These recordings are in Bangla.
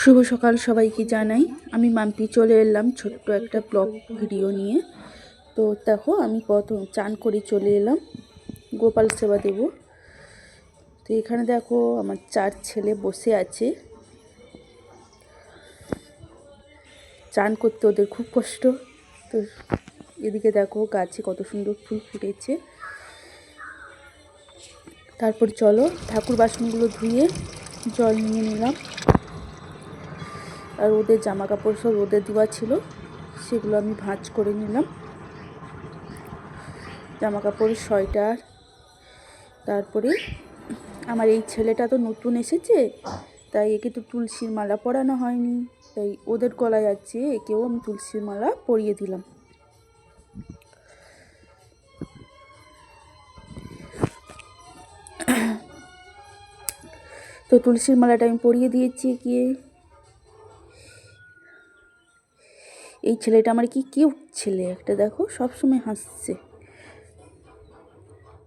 শুভ সকাল সবাইকে জানাই। আমি মাম্পি চলে এলাম ছোট্ট একটা ব্লগ ভিডিও নিয়ে। তো দেখো, আমি কত চান করে চলে এলাম। গোপাল সেবা দেব। তো এখানে দেখো, আমার চার ছেলে বসে আছে। চান করতে ওদের খুব কষ্ট। তো এদিকে দেখো, গাছে কত সুন্দর ফুল ফুটেছে। তারপর চলো ঠাকুর বাসনগুলো ধুয়ে জল নিয়ে নিলাম। আর ওদের জামা কাপড় সব রোদে দেওয়া ছিল, সেগুলো আমি ভাঁজ করে নিলাম। জামা কাপড় সোয়েটার, তারপরে আমার এই ছেলেটা তো নতুন এসেছে, তাই একে তো তুলসীর মালা পরানো হয়নি, তাই ওদের গলায় আছে, একেও আমি তুলসীর মালা পরিয়ে দিলাম। তো তুলসীর মালাটা আমি পরিয়ে দিয়েছি গিয়ে এই ছেলেটা আমার কি কেউ ছেলে। একটা দেখো, সবসময় হাসছে।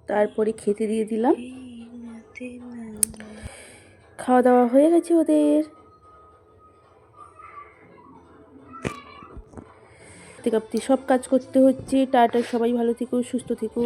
তারপরে খেতে দিয়ে দিলাম। খাওয়া দাওয়া হয়ে গেছে ওদের। কাঁপতে সব কাজ করতে হচ্ছে। টাটা, সবাই ভালো থেকো, সুস্থ থেকো।